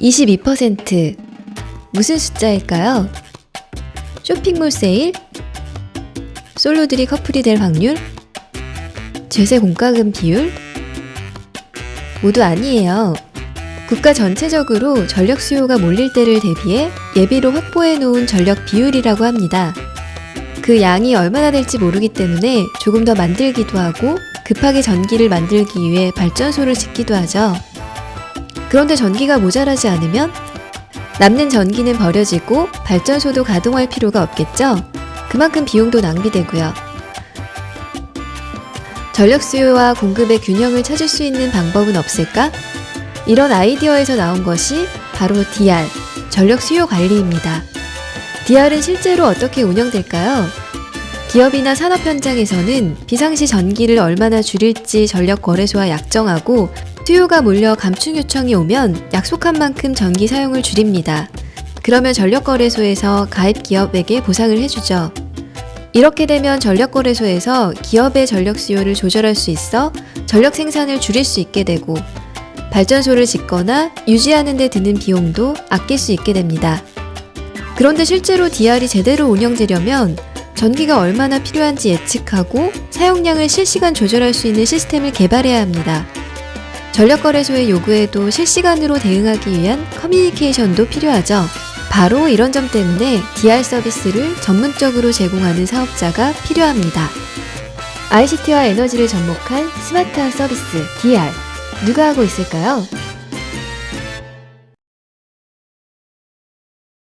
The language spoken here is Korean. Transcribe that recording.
22% 무슨 숫자일까요? 쇼핑몰 세일? 솔로들이 커플이 될 확률? 제세 공과금 비율? 모두 아니에요. 국가 전체적으로 전력 수요가 몰릴 때를 대비해 예비로 확보해 놓은 전력 비율이라고 합니다. 그 양이 얼마나 될지 모르기 때문에 조금 더 만들기도 하고 급하게 전기를 만들기 위해 발전소를 짓기도 하죠. 그런데 전기가 모자라지 않으면 남는 전기는 버려지고 발전소도 가동할 필요가 없겠죠? 그만큼 비용도 낭비되고요. 전력 수요와 공급의 균형을 찾을 수 있는 방법은 없을까? 이런 아이디어에서 나온 것이 바로 DR, 전력 수요 관리입니다. DR은 실제로 어떻게 운영될까요? 기업이나 산업 현장에서는 비상시 전기를 얼마나 줄일지 전력 거래소와 약정하고 수요가 몰려 감축 요청이 오면 약속한 만큼 전기 사용을 줄입니다. 그러면 전력거래소에서 가입 기업에게 보상을 해주죠. 이렇게 되면 전력거래소에서 기업의 전력 수요를 조절할 수 있어 전력 생산을 줄일 수 있게 되고 발전소를 짓거나 유지하는 데 드는 비용도 아낄 수 있게 됩니다. 그런데 실제로 DR이 제대로 운영되려면 전기가 얼마나 필요한지 예측하고 사용량을 실시간 조절할 수 있는 시스템을 개발해야 합니다. 전력거래소의 요구에도 실시간으로 대응하기 위한 커뮤니케이션도 필요하죠. 바로 이런 점 때문에 DR 서비스를 전문적으로 제공하는 사업자가 필요합니다. ICT와 에너지를 접목한 스마트한 서비스 DR. 누가 하고 있을까요?